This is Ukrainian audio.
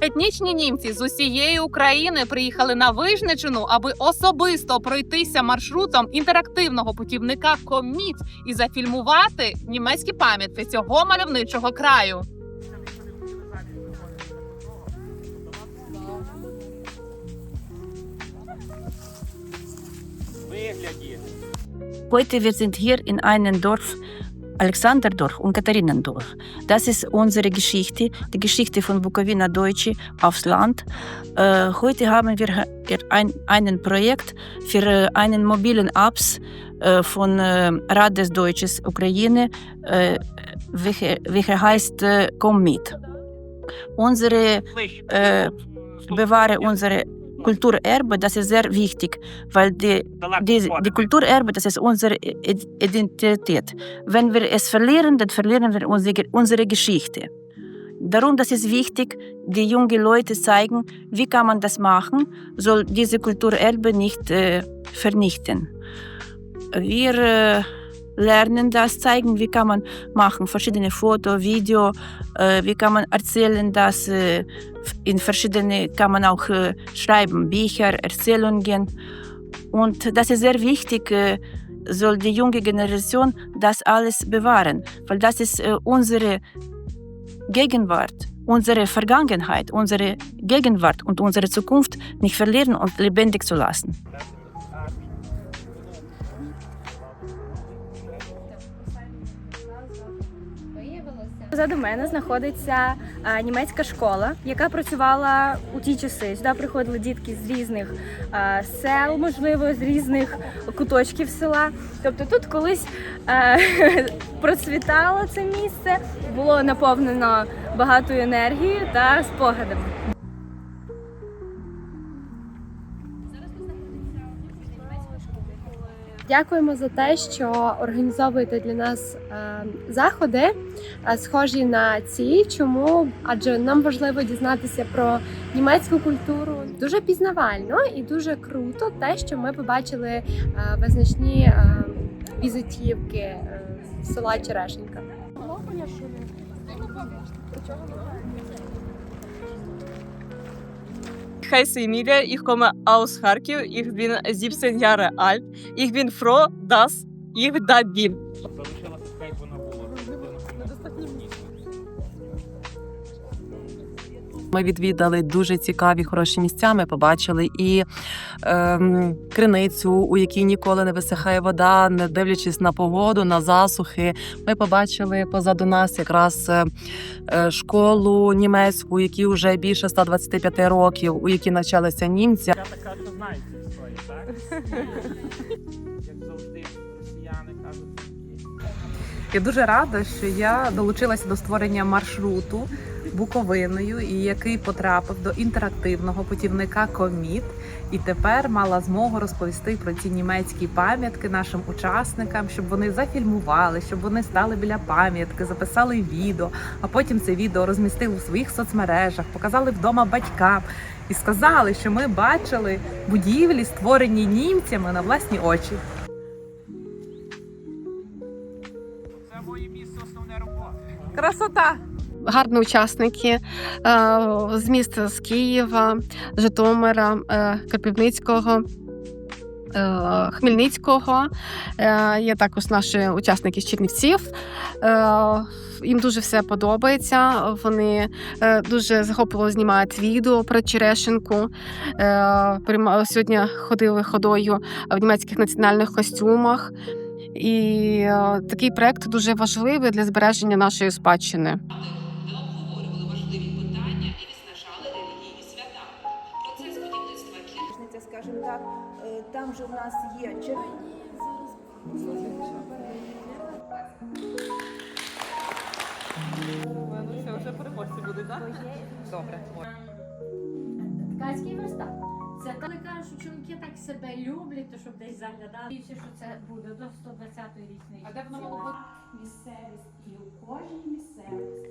Етнічні німці з усієї України приїхали на Вижничину, аби особисто пройтися маршрутом інтерактивного путівника Коміт і зафільмувати німецькі пам'ятки цього мальовничого краю. Heute wir sind hier in einem Alexander Dorf und Katharina Dorf. Das ist unsere Geschichte, die Geschichte von Bukowina Deutsche aufs Land. Äh, heute haben wir ein, ein Projekt für äh, einen mobilen Apps äh, von äh, Rat des Deutschen Ukraine, äh, welcher welche heißt äh, Komm mit. Unsere äh, bewahre unsere Kulturerbe, das ist sehr wichtig, weil die, die, die Kulturerbe, das ist unsere Identität. Wenn wir es verlieren, dann verlieren wir unsere, unsere Geschichte. Darum, das ist wichtig, die jungen Leute zeigen, wie kann man das machen, soll diese Kulturerbe nicht äh, vernichten. Wir äh, lernen das, zeigen, wie kann man machen, verschiedene Foto, Video, äh, wie kann man erzählen, das äh, in verschiedene, kann man auch äh, schreiben, Bücher, Erzählungen. Und das ist sehr wichtig, äh, soll die junge Generation das alles bewahren, weil das ist äh, unsere Gegenwart, unsere Vergangenheit, unsere Gegenwart und unsere Zukunft nicht verlieren und lebendig zu lassen. Позаду мене знаходиться а, німецька школа, яка працювала у ті часи. Сюди приходили дітки з різних а, сел, можливо, з різних куточків села. Тобто тут колись а, процвітало це місце, було наповнено багатою енергією та спогадами. Дякуємо за те, що організовуєте для нас е, заходи, е, схожі на ці. Чому? Адже нам важливо дізнатися про німецьку культуру. Дуже пізнавально і дуже круто те, що ми побачили е, визначні візитівки села Черешенька. Heiße Emilia, ich komme aus Kharkiv, ich bin 17 Jahre alt. Ich bin froh, dass ich da bin. Ми відвідали дуже цікаві, хороші місця. Ми побачили і ем, криницю, у якій ніколи не висихає вода, не дивлячись на погоду, на засухи. Ми побачили позаду нас якраз е, е, школу німецьку, якій вже більше 125 років, у якій навчалися німці. Я така, що знаю цю історію, так? Як завжди, росіяни кажуть. Я дуже рада, що я долучилася до створення маршруту Буковиною, і який потрапив до інтерактивного путівника Коміт. І тепер мала змогу розповісти про ці німецькі пам'ятки нашим учасникам, щоб вони зафільмували, щоб вони стали біля пам'ятки, записали відео, а потім це відео розмістили у своїх соцмережах, показали вдома батькам і сказали, що ми бачили будівлі, створені німцями на власні очі. Красота! гарні учасники е, з міста з Києва, Житомира, е, Кропивницького. е, Хмельницького є також наші учасники з Чернівців. Їм дуже все подобається. Вони дуже захопливо знімають відео про Черешенку. Сьогодні ходили ходою в німецьких національних костюмах. І е, такий проект дуже важливий для збереження нашої спадщини. скажімо так, е, там же в нас є чер- Це вже переможці будуть, так? Добре. Ткацький верстат. Це коли кажуть, що чоловіки так себе люблять, то щоб десь заглядали. Більше, що це буде до 120-ї річниці. А де воно мало? Місцевість і у кожній місцевості